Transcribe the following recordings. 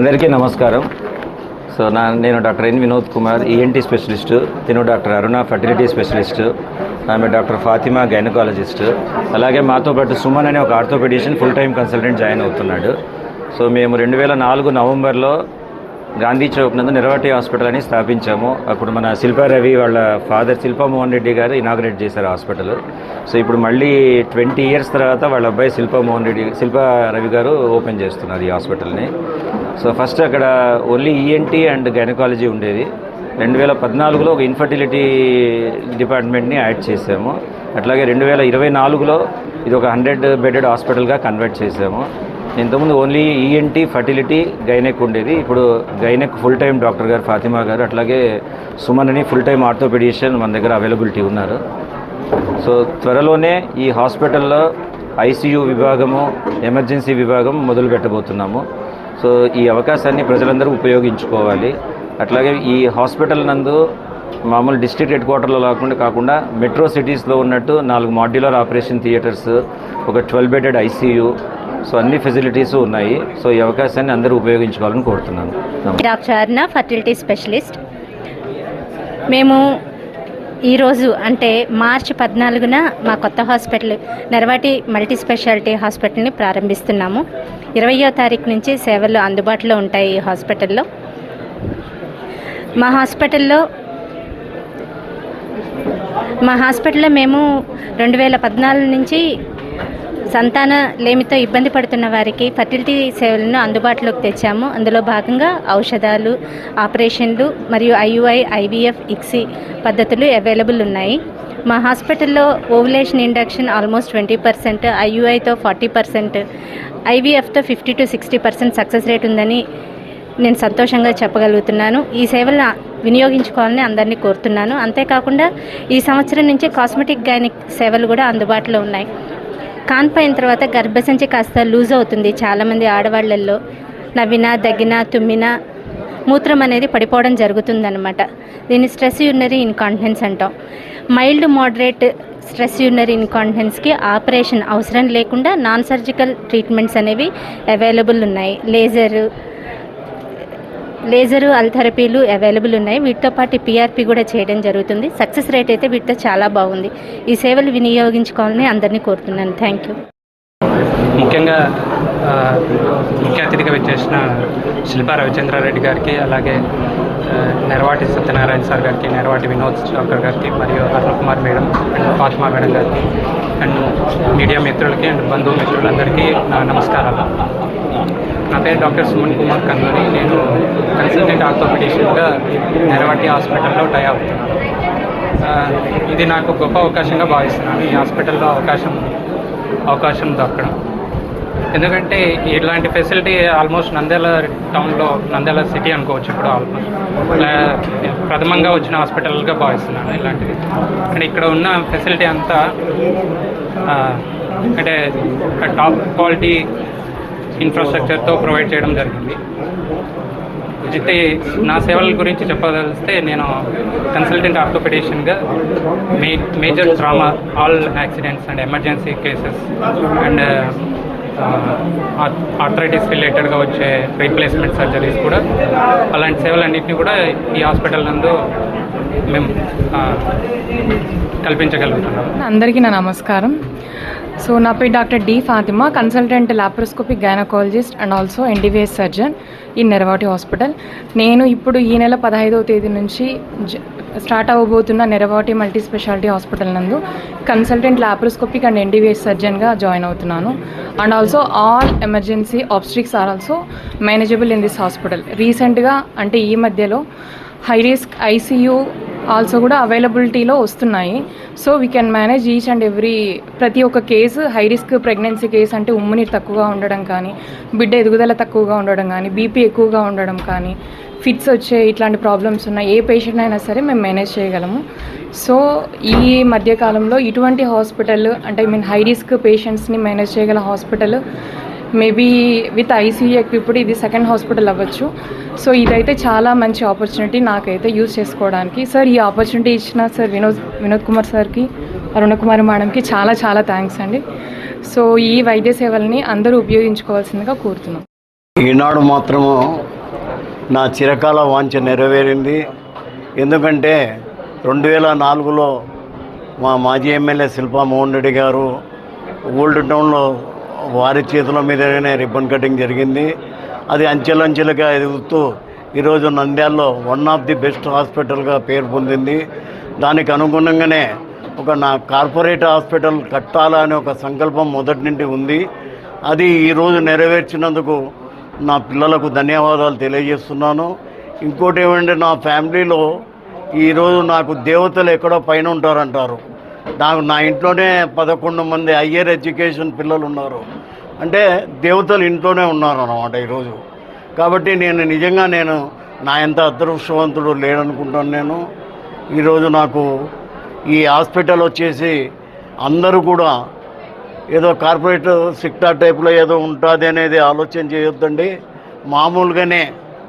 అందరికీ నమస్కారం. సో నా నేను doctor N Vinod Kumar ENT specialist తిను డాక్టర్ అరుణ ఫర్టిలిటీ స్పెషలిస్టు ఆమె డాక్టర్ ఫాతిమా గైనకాలజిస్ట్ అలాగే మాతో పాటు సుమన్ అనే ఒక orthopedician full time consultant join అవుతున్నాడు. సో మేము రెండు వేల నాలుగు నవంబర్లో గాంధీ చౌక్ నందు నిరవటి హాస్పిటల్ అని స్థాపించాము. అప్పుడు మన శిల్పారవి వాళ్ళ ఫాదర్ శిల్పా మోహన్ రెడ్డి గారు ఇనాగ్రేట్ చేశారు హాస్పిటల్. సో ఇప్పుడు మళ్ళీ ట్వంటీ ఇయర్స్ తర్వాత వాళ్ళ అబ్బాయి శిల్పా మోహన్ రెడ్డి శిల్పారవి గారు ఓపెన్ చేస్తున్నారు ఈ హాస్పిటల్ని. సో ఫస్ట్ అక్కడ ఓన్లీ ఈఎన్టీ అండ్ గైనకాలజీ ఉండేది. రెండు వేల పద్నాలుగులో ఒక ఇన్ఫర్టిలిటీ డిపార్ట్మెంట్ని యాడ్ చేసాము. అట్లాగే రెండు వేల ఇరవై నాలుగులో ఇది ఒక హండ్రెడ్ బెడెడ్ హాస్పిటల్గా కన్వర్ట్ చేసాము. ఇంతకుముందు ఓన్లీ ఈఎన్టీ ఫర్టిలిటీ గైనెక్ ఉండేది. ఇప్పుడు గైనెక్ ఫుల్ టైం డాక్టర్ గారు ఫాతిమా గారు అట్లాగే సుమన్ అని ఫుల్ టైం ఆర్థోపెడిషియన్ మన దగ్గర అవైలబిలిటీ ఉన్నారు. సో త్వరలోనే ఈ హాస్పిటల్లో ఐసీయూ విభాగము ఎమర్జెన్సీ విభాగం మొదలు పెట్టబోతున్నాము సో ఈ అవకాశాన్ని ప్రజలందరూ ఉపయోగించుకోవాలి. అట్లాగే ఈ హాస్పిటల్ నందు మామూలు డిస్ట్రిక్ట్ హెడ్ క్వార్టర్లో కాకుండా కాకుండా మెట్రో సిటీస్లో ఉన్నట్టు నాలుగు మాడ్యులర్ ఆపరేషన్ థియేటర్స్ ఒక ట్వెల్వ్ బెడెడ్ ఐసీయూ సో అన్ని ఫెసిలిటీస్ ఉన్నాయి. సో ఈ అవకాశాన్ని అందరూ ఉపయోగించుకోవాలని కోరుతున్నాను. Doctor Aruna fertility specialist. మేము ఈరోజు అంటే మార్చి పద్నాలుగున మా కొత్త హాస్పిటల్ నెరవాటి మల్టీ స్పెషాలిటీ హాస్పిటల్ని ప్రారంభిస్తున్నాము. ఇరవయో తారీఖు నుంచి సేవలు అందుబాటులో ఉంటాయి ఈ హాస్పిటల్లో. మా హాస్పిటల్లో మా హాస్పిటల్లో మేము రెండు వేల పద్నాలుగు నుంచి సంతాన లేమితో ఇబ్బంది పడుతున్న వారికి ఫర్టిలిటీ సేవలను అందుబాటులోకి తెచ్చాము. అందులో భాగంగా ఔషధాలు ఆపరేషన్లు మరియు ఐయుఐ ఐవీఎఫ్ ఇక్సి పద్ధతులు అవైలబుల్ ఉన్నాయి. మా హాస్పిటల్లో ovulation induction almost twenty percent ఐయుఐతో forty percent ఐవీఎఫ్తో fifty to sixty percent success rate ఉందని నేను సంతోషంగా చెప్పగలుగుతున్నాను. ఈ సేవలను వినియోగించుకోవాలని అందరినీ కోరుతున్నాను. అంతేకాకుండా ఈ సంవత్సరం నుంచి కాస్మెటిక్ గైనిక్ సేవలు కూడా అందుబాటులో ఉన్నాయి. కాన్పైన తర్వాత గర్భసంచి కాస్త లూజ్ అవుతుంది చాలామంది ఆడవాళ్ళల్లో. నవ్వినా దగ్గినా తుమ్మినా మూత్రం అనేది పడిపోవడం జరుగుతుందనమాట దీన్ని స్ట్రెస్ యూరినరీ ఇన్కాంటినెన్స్ అంటాం. మైల్డ్ మోడరేట్ స్ట్రెస్ యూరినరీ ఇన్కాన్ఫిడెన్స్కి ఆపరేషన్ అవసరం లేకుండా నాన్ సర్జికల్ ట్రీట్మెంట్స్ అనేవి అవైలబుల్ ఉన్నాయి. లేజరు లేజరు అల్థెరపీలు అవైలబుల్ ఉన్నాయి. వీటితో పాటు పీఆర్పీ కూడా చేయడం జరుగుతుంది. సక్సెస్ రేట్ అయితే వీటితో చాలా బాగుంది. ఈ సేవలు వినియోగించుకోవాలని అందరినీ కోరుతున్నాను. థ్యాంక్ యూ ముఖ్యంగా ముఖ్య అతిథిగా వచ్చేసిన శిల్పా రవిచంద్రారెడ్డి గారికి అలాగే నెరవాటి సత్యనారాయణ సార్ గారికి నెరవాటి వినోద్ డాక్టర్ గారికి మరియు Arun Kumar madam and Fatima madam గారికి అండ్ మీడియా మిత్రులకి అండ్ బంధువు మిత్రులందరికీ నా నమస్కారాలు. నా పేరు డాక్టర్ సుమన్ కుమార్ కందూరి నేను కన్సల్టెంట్ ఆర్థోపెడిషన్గా నెరవాటి హాస్పిటల్లో టై అవుతున్నాను. ఇది నాకు గొప్ప అవకాశంగా భావిస్తున్నాను. ఈ హాస్పిటల్లో అవకాశం అవకాశం దొరకడం. ఎందుకంటే ఇలాంటి ఫెసిలిటీ ఆల్మోస్ట్ నంద్యాల టౌన్లో నంద్యాల సిటీ అనుకోవచ్చు ఇప్పుడు ఆల్మోస్ట్. ప్రథమంగా వచ్చిన హాస్పిటల్గా భావిస్తున్నాను ఇలాంటిది అండ్ ఇక్కడ ఉన్న ఫెసిలిటీ అంతా అంటే టాప్ క్వాలిటీ ఇన్ఫ్రాస్ట్రక్చర్తో ప్రొవైడ్ చేయడం జరిగింది. అయితే నా సేవల గురించి చెప్పదలిస్తే నేను కన్సల్టెంట్ ఆర్థోపెడిషన్గా మే major trauma all accidents and emergency cases and arthritis రిలేటెడ్గా వచ్చే రీప్లేస్మెంట్ సర్జరీస్ కూడా అలాంటి సేవలన్నింటినీ కూడా ఈ హాస్పిటల్ నందు మేము కల్పించగలుగుతున్నాం. అందరికీ నా నమస్కారం. సో నా పేరు doctor D Fatima consultant laparoscopic gynaecologist and also NDVS surgeon ఈ నెరవాటి హాస్పిటల్. నేను ఇప్పుడు ఈ నెల పదహైదవ తేదీ నుంచి జ- స్టార్ట్ అవ్వబోతున్న నెరవాటి మల్టీ స్పెషాలిటీ హాస్పిటల్ నందు కన్సల్టెంట్ లాప్రోస్కోపిక్ అండ్ ఎన్డీవీఎస్ సర్జన్గా జాయిన్ అవుతున్నాను. And also all emergency obstetrics are also manageable in this hospital. రీసెంట్గా అంటే ఈ మధ్యలో హై రిస్క్ ఐసీయూ ఆల్సో కూడా అవైలబిలిటీలో వస్తున్నాయి. So we can manage each and every ప్రతి ఒక్క case high risk pregnancy case అంటే ఉమ్మునీరు తక్కువగా ఉండడం కానీ బిడ్డ ఎదుగుదల తక్కువగా ఉండడం కానీ బీపీ ఎక్కువగా ఉండడం కానీ ఫిట్స్ వచ్చే ఇట్లాంటి ప్రాబ్లమ్స్ ఉన్న ఏ పేషెంట్ అయినా సరే మేము మేనేజ్ చేయగలము. సో ఈ మధ్యకాలంలో ఇటువంటి హాస్పిటల్ అంటే ఐ మీన్ హై రిస్క్ పేషెంట్స్ని మేనేజ్ చేయగల hospital maybe with ICU equipped ఇది సెకండ్ హాస్పిటల్ అవ్వచ్చు. సో ఇదైతే చాలా మంచి ఆపర్చునిటీ నాకైతే యూజ్ చేసుకోవడానికి. సార్ ఈ ఆపర్చునిటీ ఇచ్చిన సార్ వినోద్ వినోద్ కుమార్ సార్కి అరుణ కుమార్ మేడంకి చాలా చాలా థ్యాంక్స్ అండి. సో ఈ వైద్య సేవల్ని అందరూ ఉపయోగించుకోవాల్సిందిగా కోరుతున్నాం. ఈనాడు మాత్రము నా చిరకాల వాంఛ నెరవేరింది. ఎందుకంటే రెండు వేల నాలుగులో మా మాజీ ఎమ్మెల్యే శిల్పా మోహన్ రెడ్డి గారు ఓల్డ్ టౌన్లో వారి చేతుల మీదనే రిబ్బన్ కటింగ్ జరిగింది. అది అంచెలంచెలుగా ఎదుగుతూ ఈరోజు నంద్యాలలో వన్ ఆఫ్ ది బెస్ట్ హాస్పిటల్గా పేరు పొందింది. దానికి అనుగుణంగానే ఒక నా కార్పొరేట్ హాస్పిటల్ కట్టాలని ఒక సంకల్పం మొదటి నుండి ఉంది. అది ఈరోజు నెరవేర్చినందుకు నా పిల్లలకు ధన్యవాదాలు తెలియజేస్తున్నాను. ఇంకోటి ఏమంటే నా ఫ్యామిలీలో ఈరోజు నాకు దేవతలు ఎక్కడో పైన ఉంటారంటారు. నాకు నా ఇంట్లోనే పదకొండు మంది హయ్యర్ ఎడ్యుకేషన్ పిల్లలు ఉన్నారు. అంటే దేవతలు ఇంట్లోనే ఉన్నారు అన్నమాట ఈరోజు. కాబట్టి నేను నిజంగా నేను నా ఎంత అదృష్టవంతుడు లేడనుకుంటాను నేను. ఈరోజు నాకు ఈ హాస్పిటల్ వచ్చేసి అందరూ కూడా ఏదో కార్పొరేట్ సెక్టార్ టైప్లో ఏదో ఉంటుంది అనేది ఆలోచన చేయొద్దండి. మామూలుగానే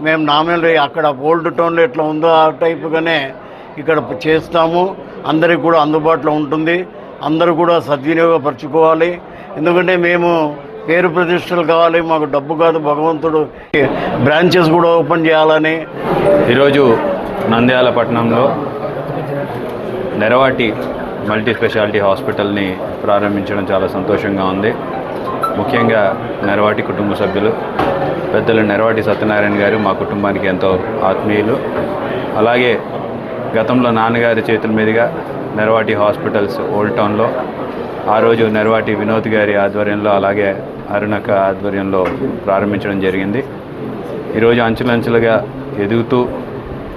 మేము నామినల్ అక్కడ ఓల్డ్ టౌన్లో ఎట్లా ఉందో ఆ టైపుగానే ఇక్కడ చేస్తాము. అందరికి కూడా అందుబాటులో ఉంటుంది. అందరూ కూడా సద్వినియోగపరచుకోవాలి. ఎందుకంటే మేము పేరు ప్రతిష్టలు కావాలి మాకు డబ్బు కాదు భగవంతుడు బ్రాంచెస్ కూడా ఓపెన్ చేయాలని. ఈరోజు నంద్యాల పట్టణంలో నెరవాటి మల్టీ స్పెషాలిటీ హాస్పిటల్ని ప్రారంభించడం చాలా సంతోషంగా ఉంది. ముఖ్యంగా నెరవాటి కుటుంబ సభ్యులు పెద్దలు నెరవాటి సత్యనారాయణ గారు మా కుటుంబానికి ఎంతో ఆత్మీయులు. అలాగే గతంలో నాన్నగారి చేతుల మీదుగా నెరవాటి హాస్పిటల్స్ ఓల్డ్ టౌన్లో ఆ రోజు నెరవాటి వినోద్ గారి ఆధ్వర్యంలో అలాగే అరుణక ఆధ్వర్యంలో ప్రారంభించడం జరిగింది. ఈరోజు అంచెలంచెలుగా ఎదుగుతూ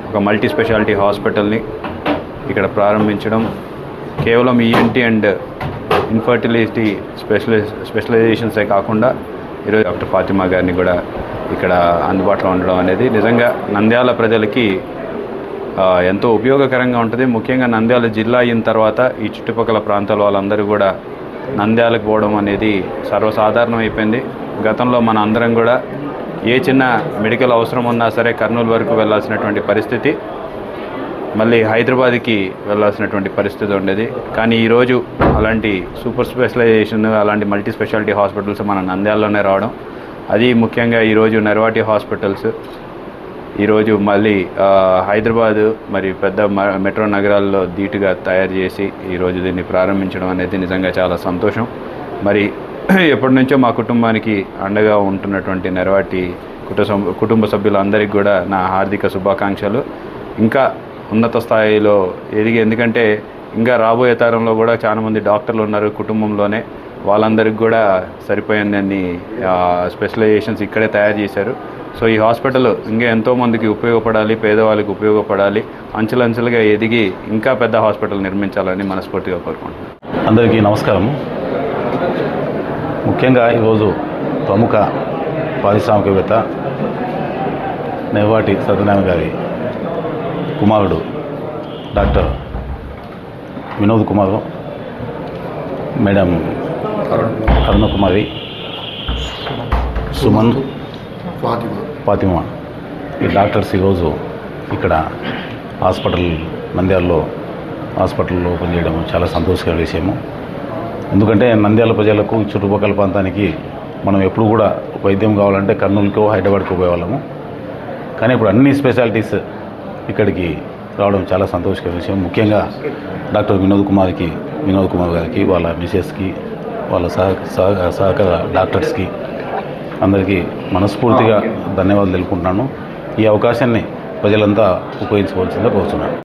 ఒక మల్టీ స్పెషాలిటీ హాస్పిటల్ని ఇక్కడ ప్రారంభించడం. కేవలం ఈఎన్టీ అండ్ ఇన్ఫర్టిలిటీ స్పెషలై స్పెషలైజేషన్సే కాకుండా ఈరోజు డాక్టర్ ఫాతిమా గారిని కూడా ఇక్కడ అందుబాటులో ఉండడం అనేది నిజంగా నంద్యాల ప్రజలకి ఎంతో ఉపయోగకరంగా ఉంటుంది. ముఖ్యంగా నంద్యాల జిల్లా అయిన తర్వాత ఈ చుట్టుపక్కల ప్రాంతాల వాళ్ళందరూ కూడా నంద్యాలకు పోవడం అనేది సర్వసాధారణం అయిపోయింది గతంలో మన అందరం కూడా ఏ చిన్న మెడికల్ అవసరం ఉన్నా సరే కర్నూలు వరకు వెళ్ళాల్సినటువంటి పరిస్థితి మళ్ళీ హైదరాబాద్కి వెళ్ళాల్సినటువంటి పరిస్థితి ఉండేది. కానీ ఈరోజు అలాంటి సూపర్ స్పెషలైజేషన్ అలాంటి మల్టీ స్పెషాలిటీ హాస్పిటల్స్ మన నంద్యాలలోనే రావడం అది ముఖ్యంగా ఈరోజు నెరవాటి హాస్పిటల్స్ ఈరోజు మళ్ళీ హైదరాబాదు మరి పెద్ద మ- మెట్రో నగరాల్లో ధీటుగా తయారు చేసి ఈరోజు దీన్ని ప్రారంభించడం అనేది నిజంగా చాలా సంతోషం. మరి ఎప్పటి నుంచో మా కుటుంబానికి అండగా ఉంటున్నటువంటి నెరవాటి కుటుంబ కుటుంబ సభ్యులందరికీ కూడా నా హార్దిక శుభాకాంక్షలు. ఇంకా ఉన్నత స్థాయిలో ఎదిగి ఎందుకంటే ఇంకా రాబోయే తరంలో కూడా చాలామంది డాక్టర్లు ఉన్నారు కుటుంబంలోనే. వాళ్ళందరికీ కూడా సరిపోయినన్ని స్పెషలైజేషన్స్ ఇక్కడే తయారు చేశారు. సో ఈ హాస్పిటల్ ఇంకా ఎంతోమందికి ఉపయోగపడాలి పేదవాళ్ళకి ఉపయోగపడాలి అంచెలంచెలుగా ఎదిగి ఇంకా పెద్ద హాస్పిటల్ నిర్మించాలని మనస్ఫూర్తిగా కోరుకుంటున్నాను. అందరికీ నమస్కారం. ముఖ్యంగా ఈరోజు ప్రముఖ పారిశ్రామికవేత్త నెవ్వాటి సత్యనారాయణ గారి కుమారుడు డాక్టర్ వినోద్ కుమార్ మేడం అరుణ కుమారి సుమన్ ఫాతిమా. ఈ డాక్టర్స్ ఈరోజు ఇక్కడ హాస్పిటల్ నంద్యాలలో హాస్పిటల్లో ఓపెన్ చేయడం చాలా సంతోషకర విషయము. ఎందుకంటే నంద్యాల ప్రజలకు చుట్టుపక్కల ప్రాంతానికి మనం ఎప్పుడు కూడా వైద్యం కావాలంటే కర్నూలుకో హైదరాబాద్కో పోయేవాళ్ళము. కానీ ఇప్పుడు అన్ని స్పెషాలిటీస్ ఇక్కడికి రావడం చాలా సంతోషకర విషయం. ముఖ్యంగా డాక్టర్ వినోద్ కుమార్కి వినోద్ కుమార్ గారికి వాళ్ళ మిసెస్కి వాళ్ళ సహ సహ సహకార డాక్టర్స్కి అందరికీ మనస్ఫూర్తిగా ధన్యవాదాలు తెలుపుకుంటున్నాను. ఈ అవకాశాన్ని ప్రజలంతా ఉపయోగించుకోవాల్సిందిగా కోరుతున్నాను.